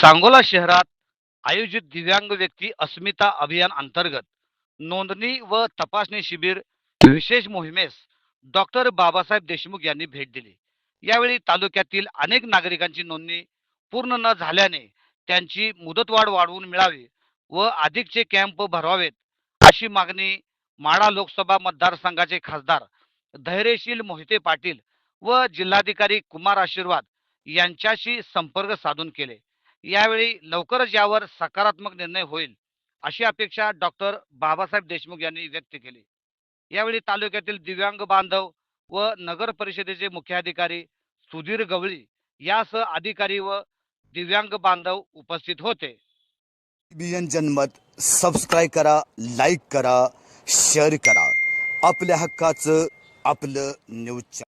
सांगोला शहरात आयोजित दिव्यांग व्यक्ती अस्मिता अभियान अंतर्गत नोंदणी व तपासणी शिबिर विशेष मोहिमेस डॉक्टर बाबासाहेब देशमुख यांनी भेट दिली. यावेळी तालुक्यातील अनेक नागरिकांची नोंदणी पूर्ण न झाल्याने त्यांची मुदतवाढ वाढवून मिळावी व अधिकचे कॅम्प भरवावेत अशी मागणी माडा लोकसभा मतदारसंघाचे खासदार धैर्यशील मोहिते पाटील व जिल्हाधिकारी कुमार आशीर्वाद यांच्याशी संपर्क साधून केले. यावेळी लवकरच यावर सकारात्मक निर्णय होईल अशी अपेक्षा डॉक्टर बाबासाहेब देशमुख यांनी व्यक्त केली. यावेळी तालुक्यातील दिव्यांग बांधव व नगर परिषदेचे मुख्याधिकारी सुधीर गवळी यासह अधिकारी व दिव्यांग बांधव उपस्थित होते. बियन जनमत सबस्क्राईब करा लाईक करा शेअर करा. आपल्या हक्काचं आपलं न्यूज